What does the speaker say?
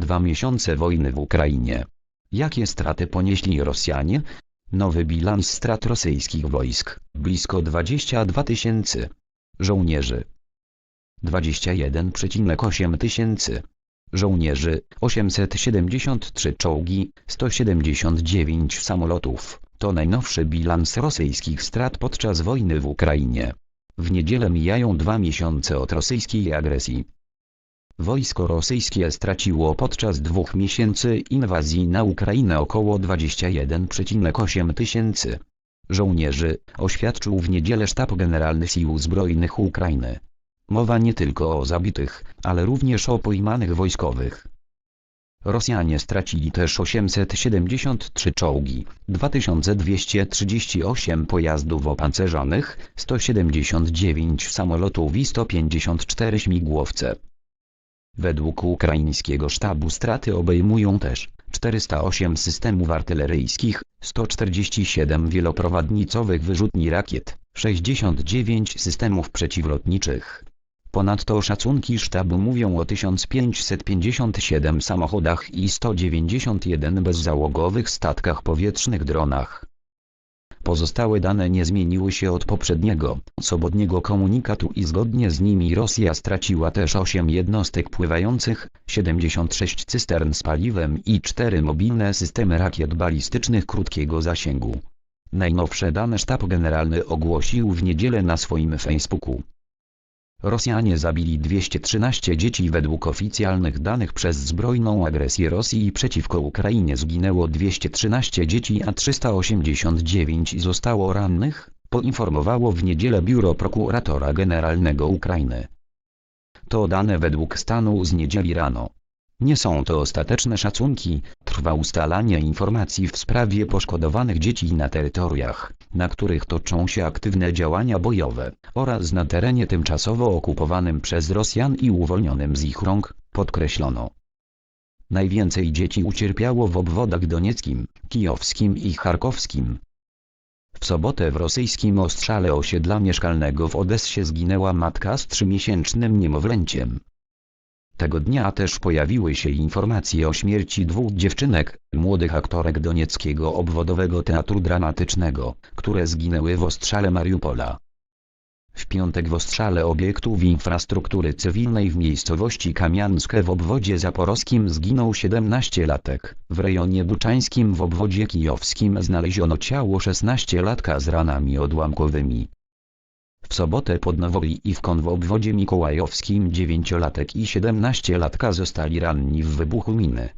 Dwa miesiące wojny w Ukrainie. Jakie straty ponieśli Rosjanie? Nowy bilans strat rosyjskich wojsk. Blisko 22 tysięcy. Żołnierzy. 21,8 tysięcy. Żołnierzy 873 czołgi, 179 samolotów. To najnowszy bilans rosyjskich strat podczas wojny w Ukrainie. W niedzielę mijają dwa miesiące od rosyjskiej agresji. Wojsko rosyjskie straciło podczas dwóch miesięcy inwazji na Ukrainę około 21,8 tysięcy żołnierzy, oświadczył w niedzielę Sztab Generalny Sił Zbrojnych Ukrainy. Mowa nie tylko o zabitych, ale również o pojmanych wojskowych. Rosjanie stracili też 873 czołgi, 2238 pojazdów opancerzonych, 179 samolotów i 154 śmigłowce. Według ukraińskiego sztabu straty obejmują też 408 systemów artyleryjskich, 147 wieloprowadnicowych wyrzutni rakiet, 69 systemów przeciwlotniczych. Ponadto szacunki sztabu mówią o 1557 samochodach i 191 bezzałogowych statkach powietrznych dronach. Pozostałe dane nie zmieniły się od poprzedniego, sobotniego komunikatu i zgodnie z nimi Rosja straciła też 8 jednostek pływających, 76 cystern z paliwem i 4 mobilne systemy rakiet balistycznych krótkiego zasięgu. Najnowsze dane sztab generalny ogłosił w niedzielę na swoim Facebooku. Rosjanie zabili 213 dzieci według oficjalnych danych przez zbrojną agresję Rosji przeciwko Ukrainie zginęło 213 dzieci a 389 zostało rannych, poinformowało w niedzielę Biuro Prokuratora Generalnego Ukrainy. To dane według stanu z niedzieli rano. Nie są to ostateczne szacunki, trwa ustalanie informacji w sprawie poszkodowanych dzieci na terytoriach, na których toczą się aktywne działania bojowe, oraz na terenie tymczasowo okupowanym przez Rosjan i uwolnionym z ich rąk, podkreślono. Najwięcej dzieci ucierpiało w obwodach donieckim, kijowskim i charkowskim. W sobotę w rosyjskim ostrzale osiedla mieszkalnego w Odessie zginęła matka z trzymiesięcznym niemowlęciem. Tego dnia też pojawiły się informacje o śmierci dwóch dziewczynek, młodych aktorek Donieckiego Obwodowego Teatru Dramatycznego, które zginęły w ostrzale Mariupola. W piątek w ostrzale obiektów infrastruktury cywilnej w miejscowości Kamianskie w obwodzie zaporowskim zginął 17-latek. W rejonie buczańskim w obwodzie kijowskim znaleziono ciało 16-latka z ranami odłamkowymi. W sobotę pod Nowoi i w Kon w obwodzie mikołajowskim 9-latek i 17-latka zostali ranni w wybuchu miny.